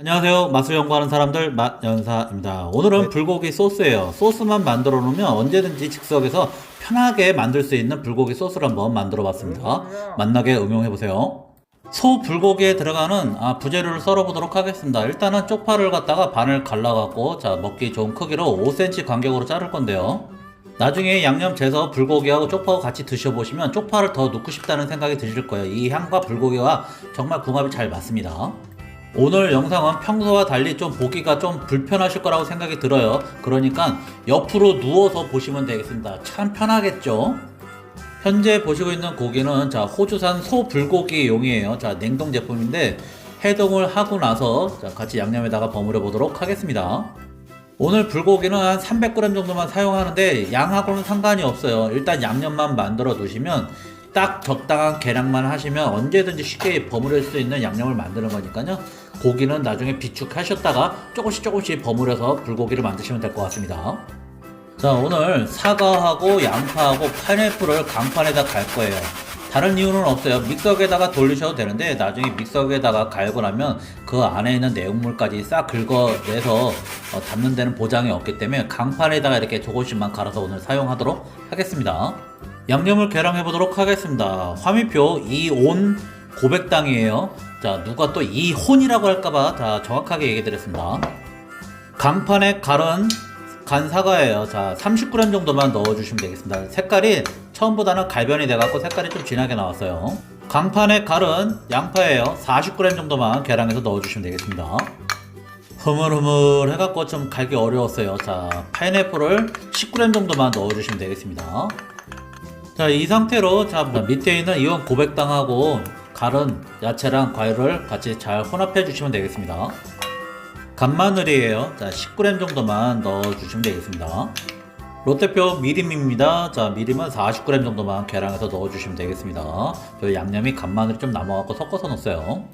안녕하세요. 맛을 연구하는 사람들 맛연사입니다. 오늘은 불고기 소스예요. 소스만 만들어 놓으면 언제든지 즉석에서 편하게 만들 수 있는 불고기 소스를 한번 만들어 봤습니다. 만나게 응용해 보세요. 소 불고기에 들어가는 아, 부재료를 썰어 보도록 하겠습니다. 일단은 쪽파를 갖다가 반을 갈라 갖고 자, 먹기 좋은 크기로 5cm 간격으로 자를 건데요. 나중에 양념 재서 불고기하고 쪽파하고 같이 드셔보시면 쪽파를 더 넣고 싶다는 생각이 드실 거예요. 이 향과 불고기와 정말 궁합이 잘 맞습니다. 오늘 영상은 평소와 달리 좀 보기가 좀 불편하실 거라고 생각이 들어요. 그러니까 옆으로 누워서 보시면 되겠습니다. 참 편하겠죠? 현재 보시고 있는 고기는 자 호주산 소 불고기 용이에요. 자 냉동 제품인데 해동을 하고 나서 자, 같이 양념에다가 버무려 보도록 하겠습니다. 오늘 불고기는 한 300g 정도만 사용하는데 양하고는 상관이 없어요. 일단 양념만 만들어 두시면 딱 적당한 계량만 하시면 언제든지 쉽게 버무릴 수 있는 양념을 만드는 거니까요. 고기는 나중에 비축하셨다가 조금씩 조금씩 버무려서 불고기를 만드시면 될 것 같습니다. 자 오늘 사과하고 양파하고 파인애플을 강판에다 갈 거예요. 다른 이유는 없어요. 믹서기에다가 돌리셔도 되는데 나중에 믹서기에다가 갈고 나면 그 안에 있는 내용물까지 싹 긁어내서 어, 담는 데는 보장이 없기 때문에 강판에다가 이렇게 조금씩만 갈아서 오늘 사용하도록 하겠습니다. 양념을 계량해 보도록 하겠습니다. 화미표 이온 고백당이에요. 자 누가 또 이혼이라고 할까봐 다 정확하게 얘기 드렸습니다. 강판에 갈은 간 사과예요. 자, 30g 정도만 넣어주시면 되겠습니다. 색깔이 처음보다는 갈변이 돼갖고 색깔이 좀 진하게 나왔어요. 강판에 갈은 양파예요. 40g 정도만 계량해서 넣어주시면 되겠습니다. 흐물흐물 해갖고 좀 갈기 어려웠어요. 자, 파인애플을 10g 정도만 넣어주시면 되겠습니다. 자, 이 상태로 자, 밑에 있는 이온 고백당하고 갈은 야채랑 과일을 같이 잘 혼합해 주시면 되겠습니다. 간마늘이에요. 자, 10g 정도만 넣어 주시면 되겠습니다. 롯데표 미림입니다. 자, 미림은 40g 정도만 계량해서 넣어 주시면 되겠습니다. 저 양념이 간마늘이 좀 남아 갖고 섞어서 넣었어요.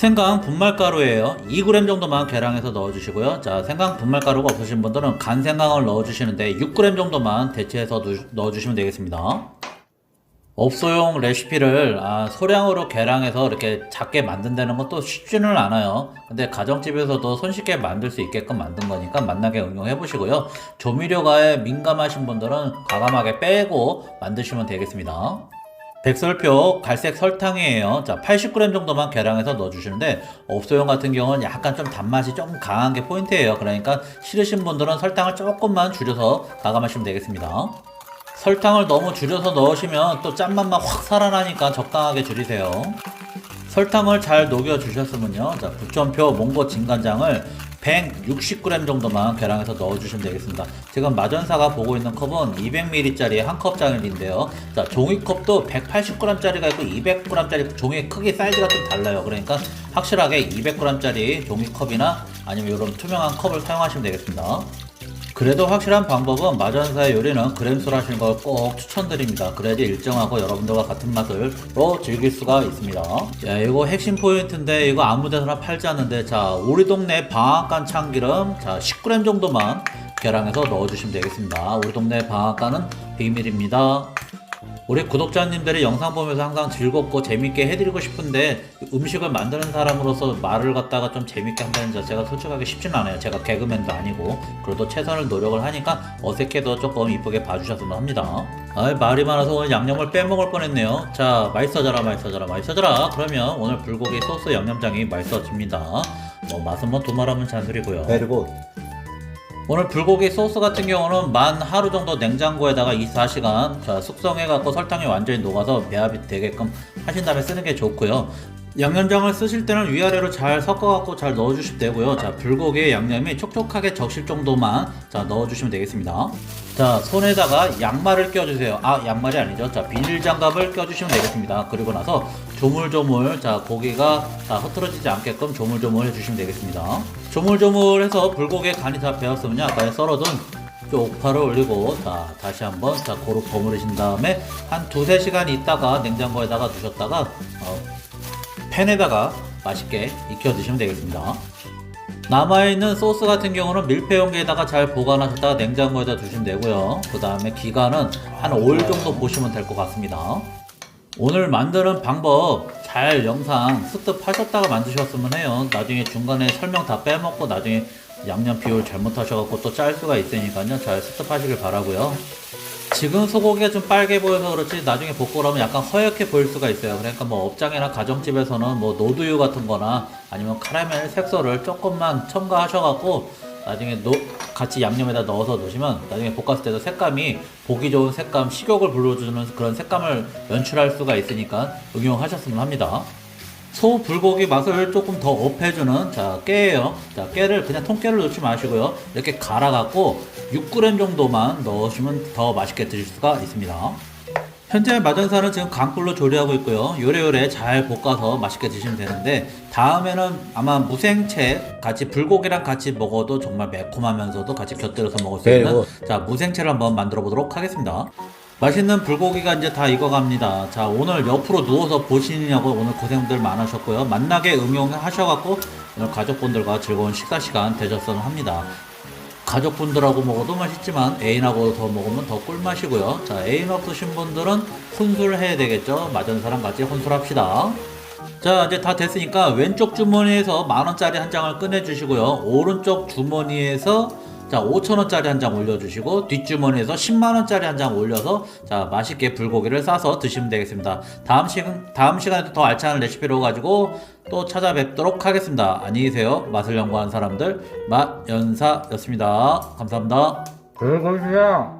생강 분말가루예요. 2g 정도만 계량해서 넣어주시고요. 자, 생강 분말가루가 없으신 분들은 간 생강을 넣어주시는데 6g 정도만 대체해서 넣- 넣어주시면 되겠습니다. 업소용 레시피를 아, 소량으로 계량해서 이렇게 작게 만든다는 것도 쉽지는 않아요. 근데 가정집에서도 손쉽게 만들 수 있게끔 만든 거니까 만나게 응용해 보시고요. 조미료가에 민감하신 분들은 과감하게 빼고 만드시면 되겠습니다. 백설표 갈색 설탕이에요. 자, 80g 정도만 계량해서 넣어주시는데 업소용 같은 경우는 약간 좀 단맛이 좀 강한 게 포인트예요. 그러니까 싫으신 분들은 설탕을 조금만 줄여서 가감하시면 되겠습니다. 설탕을 너무 줄여서 넣으시면 또 짠맛만 확 살아나니까 적당하게 줄이세요. 설탕을 잘 녹여 주셨으면요. 자, 부천표 몽고 진간장을 160g 정도만 계량해서 넣어주시면 되겠습니다. 지금 마전사가 보고 있는 컵은 200ml짜리 한 컵짜리인데요. 자, 종이컵도 180g짜리가 있고 200g짜리 종이 크기 사이즈가 좀 달라요. 그러니까 확실하게 200g짜리 종이컵이나 아니면 이런 투명한 컵을 사용하시면 되겠습니다. 그래도 확실한 방법은 마전사의 요리는 그램수로 하시는 걸 꼭 추천드립니다. 그래야지 일정하고 여러분들과 같은 맛을 또 즐길 수가 있습니다. 야, 이거 핵심 포인트인데 이거 아무 데서나 팔지 않는데 자, 우리 동네 방앗간 참기름 자, 10g 정도만 계량해서 넣어주시면 되겠습니다. 우리 동네 방앗간은 비밀입니다. 우리 구독자님들이 영상 보면서 항상 즐겁고 재밌게 해드리고 싶은데 음식을 만드는 사람으로서 말을 갖다가 좀 재밌게 한다는 자체가 솔직하게 쉽진 않아요. 제가 개그맨도 아니고 그래도 최선을 노력을 하니까 어색해도 조금 이쁘게 봐주셨으면 합니다. 아 말이 많아서 오늘 양념을 빼먹을 뻔했네요. 자 맛있어져라 맛있어져라 맛있어져라. 그러면 오늘 불고기 소스 양념장이 맛있어집니다. 뭐 맛은 뭐 두말하면 잔소리고요. 그리고 오늘 불고기 소스 같은 경우는 만 하루 정도 냉장고에다가 24시간 자, 숙성해갖고 설탕이 완전히 녹아서 배합이 되게끔 하신 다음에 쓰는 게 좋고요. 양념장을 쓰실 때는 위아래로 잘 섞어갖고 잘 넣어주시면 되고요. 자, 불고기에 양념이 촉촉하게 적실 정도만 자, 넣어주시면 되겠습니다. 자, 손에다가 양말을 껴주세요. 아, 양말이 아니죠. 자, 비닐 장갑을 껴주시면 되겠습니다. 그리고 나서 조물조물, 자, 고기가 다 흐트러지지 않게끔 조물조물 해주시면 되겠습니다. 조물조물 해서 불고기에 간이 다 배었으면요. 아까 썰어둔 쪽파를 올리고 자, 다시 한번 자, 고루 버무리신 다음에 한 두세 시간 있다가 냉장고에다가 두셨다가 어, 팬에다가 맛있게 익혀 드시면 되겠습니다. 남아있는 소스 같은 경우는 밀폐 용기에다가 잘 보관하셨다가 냉장고에다 두시면 되고요. 그 다음에 기간은 한 5일 정도 보시면 될 것 같습니다. 오늘 만드는 방법 잘잘 영상 습득하셨다가 만드셨으면 해요. 나중에 중간에 설명 다 빼먹고 나중에 양념 비율 잘못하셔갖고 또 짤 수가 있으니까요. 잘 습득하시길 바라고요. 지금 소고기가 좀 빨개 보여서 그렇지 나중에 볶고 나면 약간 허옇게 보일 수가 있어요. 그러니까 뭐 업장이나 가정집에서는 뭐 노두유 같은 거나 아니면 카라멜 색소를 조금만 첨가하셔갖고 나중에 노, 같이 양념에다 넣어서 넣으시면 나중에 볶았을 때도 색감이 보기 좋은 색감, 식욕을 불러주는 그런 색감을 연출할 수가 있으니까 응용하셨으면 합니다. 소 불고기 맛을 조금 더 업해주는 자 깨예요. 자 깨를 그냥 통깨를 넣지 마시고요. 이렇게 갈아갖고 6g 정도만 넣으시면 더 맛있게 드실 수가 있습니다. 현재 마전사는 지금 강불로 조리하고 있고요. 요래요래 잘 볶아서 맛있게 드시면 되는데 다음에는 아마 무생채 같이 불고기랑 같이 먹어도 정말 매콤하면서도 같이 곁들여서 먹을 수 있는 자 무생채를 한번 만들어 보도록 하겠습니다. 맛있는 불고기가 이제 다 익어갑니다. 자 오늘 옆으로 누워서 보시느냐고 오늘 고생들 많으셨고요. 만나게 응용하셔갖고 오늘 가족분들과 즐거운 식사 시간 되셨으면 합니다. 가족분들하고 먹어도 맛있지만 애인하고 더 먹으면 더 꿀맛이고요. 자, 애인 없으신 분들은 혼술해야 되겠죠. 마전사랑 같이 혼술합시다. 자, 이제 다 됐으니까 왼쪽 주머니에서 만 원짜리 한 장을 꺼내 주시고요. 오른쪽 주머니에서 자, 5천 원짜리 한 장 올려 주시고 뒷주머니에서 10만 원짜리 한 장 올려서 자, 맛있게 불고기를 싸서 드시면 되겠습니다. 다음 시간 다음 시간에도 더 알찬 레시피로 가지고 또 찾아뵙도록 하겠습니다. 안녕히 계세요. 맛을 연구하는 사람들 맛연사였습니다. 감사합니다. 불고기야